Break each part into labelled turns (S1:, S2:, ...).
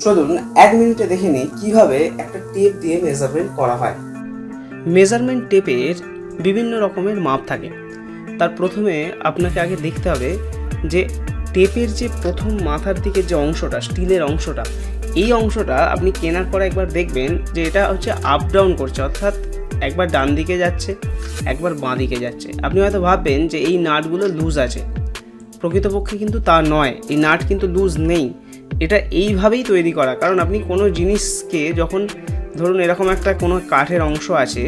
S1: চলুন এক মিনিটে দেখে নিই কীভাবে একটা টেপ দিয়ে মেজারমেন্ট করা হয়। মেজারমেন্ট টেপের বিভিন্ন রকমের মাপ থাকে। তার প্রথমে আপনাকে আগে দেখতে হবে যে টেপের যে প্রথম মাথার দিকে যে অংশটা স্টিলের অংশটা, এই অংশটা আপনি কেনার পরে একবার দেখবেন যে এটা হচ্ছে আপ ডাউন করছে, অর্থাৎ একবার ডান দিকে যাচ্ছে, একবার বাঁ দিকে যাচ্ছে। আপনি হয়তো ভাববেন যে এই নাটগুলো লুজ আছে। প্রকৃতপক্ষে কিন্তু তা নয়। এই নাট কিন্তু লুজ নেই। এটা এইভাবেই তৈরি করা। কারণ আপনি কোনো জিনিসকে যখন ধরুন এরকম একটা কোনো কাঠের অংশ আছে,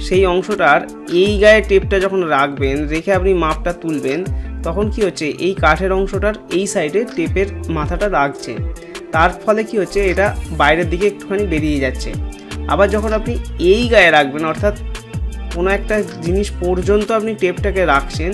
S1: সেই অংশটার এই গায়ে টেপটা যখন রাখবেন, রেখে আপনি মাপটা তুলবেন, তখন কি হচ্ছে, এই কাঠের অংশটার এই সাইডে টেপের মাথাটা রাখছে। তার ফলে কি হচ্ছে, এটা বাইরের দিকে একটুখানি বেরিয়ে যাচ্ছে। আবার যখন আপনি এই গায়ে রাখবেন, অর্থাৎ কোনো একটা জিনিস পর্যন্ত আপনি টেপটাকে রাখছেন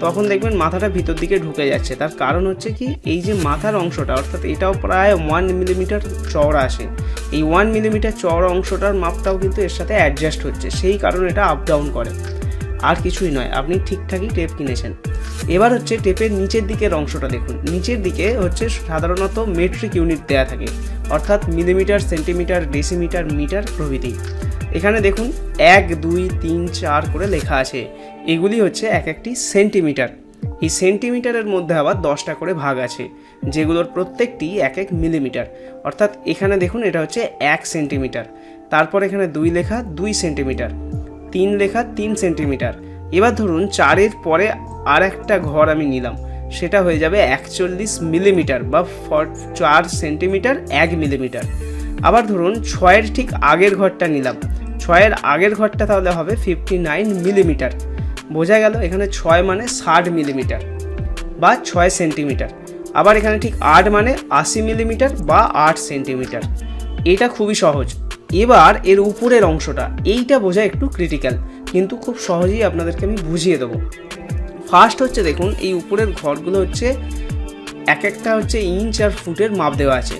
S1: তখন দেখবেন মাথাটা ভিতর দিকে ঢুকে যাচ্ছে। তার কারণ হচ্ছে কি, এই যে মাথার অংশটা, অর্থাৎ এটাও প্রায় ওয়ান মিলিমিটার চওড়া আসে। এই ওয়ান মিলিমিটার চওড়া অংশটার মাপটাও কিন্তু এর সাথে অ্যাডজাস্ট হচ্ছে। সেই কারণে এটা আপ ডাউন করে। আর কিছুই নয়, আপনি ঠিকঠাকই টেপ কিনেছেন। এবার হচ্ছে টেপের নিচের দিকের অংশটা দেখুন। নিচের দিকে হচ্ছে সাধারণত মেট্রিক ইউনিট দেওয়া থাকে। অর্থাৎ মিলিমিটার সেন্টিমিটার ডেসিমিটার মিটার প্রভৃতি। এখানে দেখুন, এক, দুই, তিন, চার করে লেখা আছে। এগুলি হচ্ছে এক একটি সেন্টিমিটার। এই সেন্টিমিটারের মধ্যে আবার দশটা করে ভাগ আছে, যেগুলোর প্রত্যেকটি এক এক মিলিমিটার। অর্থাৎ এখানে দেখুন, এটা হচ্ছে এক সেন্টিমিটার। তারপর এখানে দুই লেখা, দুই সেন্টিমিটার। তিন লেখা, তিন সেন্টিমিটার। এবার ধরুন, চারের পরে আর একটা ঘর আমি নিলাম। সেটা হয়ে যাবে একচল্লিশ মিলিমিটার বা চার সেন্টিমিটার, এক মিলিমিটার। আবার ধরুন, ছয়ের ঠিক আগের ঘরটা নিলাম। ছয়ের আগের ঘরটা তাহলে হবে ফিফটি নাইন মিলিমিটার বোঝা গেল এখানে ছয় মানে ষাট মিলিমিটার বা ছয় সেন্টিমিটার আবার এখানে ঠিক আট মানে আশি মিলিমিটার বা আট সেন্টিমিটার এটা খুবই সহজ। এবার এর উপরের অংশটা, এইটা বোঝা একটু ক্রিটিক্যাল কিন্তু খুব সহজেই আপনাদেরকে আমি বুঝিয়ে দেবো। ফার্স্ট হচ্ছে দেখুন, এই উপরের ঘরগুলো হচ্ছে এক একটা হচ্ছে ইঞ্চ আর ফুটের মাপ দেওয়া আছে।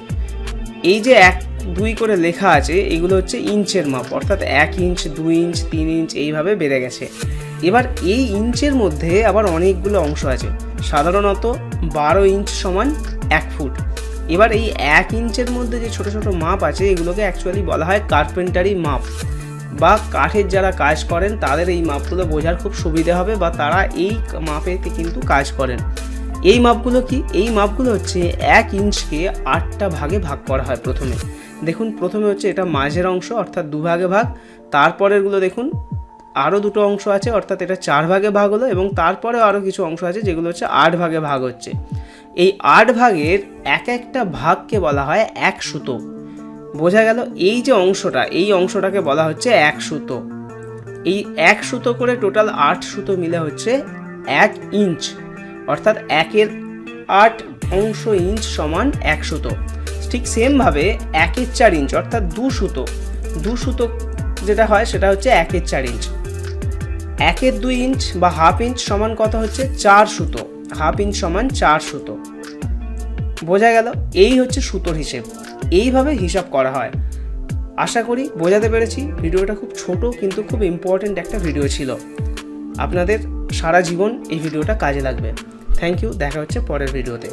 S1: এই যে এক দুই করে লেখা আছে, এগুলো হচ্ছে ইঞ্চের মাপ, অর্থাৎ এক ইঞ্চ, দুই ইঞ্চ, তিন ইঞ্চ, এইভাবে বেড়ে গেছে। এবার এই ইঞ্চের মধ্যে আবার অনেকগুলো অংশ আছে, সাধারণত বারো ইঞ্চ সমান এক ফুট। এবার এই এক ইঞ্চের মধ্যে যে ছোট ছোট মাপ আছে, এগুলোকে অ্যাকচুয়ালি বলা হয় কার্পেন্টারি মাপ। বা কাঠের যারা কাজ করেন, তাদের এই মাপগুলো বোঝার খুব সুবিধা হবে, বা তারা এই মাপেতে কিন্তু কাজ করেন। এই মাপগুলো কি? এই মাপগুলো হচ্ছে এক ইঞ্চকে আটটা ভাগে ভাগ করা হয় প্রথমে। দেখুন, প্রথমে হচ্ছে এটা মাঝের অংশ, অর্থাৎ দু ভাগে ভাগ। তারপরেরগুলো দেখুন আরও দুটো অংশ আছে, অর্থাৎ এটা চার ভাগে ভাগ হলো এবং তারপরেও আরও কিছু অংশ আছে, যেগুলো হচ্ছে আট ভাগে ভাগ হচ্ছে। এই আট ভাগের এক একটা ভাগকে বলা হয় এক সুতো। বোঝা গেল, এই যে অংশটা, এই অংশটাকে বলা হচ্ছে এক সুতো। এই এক সুতো করে টোটাল আট সুতো মিলে হচ্ছে এক ইঞ্চ। অর্থাৎ একের আট অংশ ইঞ্চ সমান এক সুতো। ঠিক সেমভাবে একের চার ইঞ্চ, অর্থাৎ দু সুতো। দু সুতো যেটা হয় সেটা হচ্ছে একের চার ইঞ্চ। একের দুই ইঞ্চ বা হাফ ইঞ্চ সমান কত হচ্ছে? চার সুতো। হাফ ইঞ্চ সমান চার সুতো। বোঝা গেল? এই হচ্ছে সুতোর হিসেব। এইভাবে হিসাব করা হয়। আশা করি বোঝাতে পেরেছি। ভিডিওটা খুব ছোট কিন্তু খুব ইম্পর্ট্যান্ট একটা ভিডিও ছিল। আপনাদের সারা জীবন এই ভিডিওটা কাজে লাগবে। থ্যাংক ইউ দেখা হচ্ছে পরের ভিডিওতে।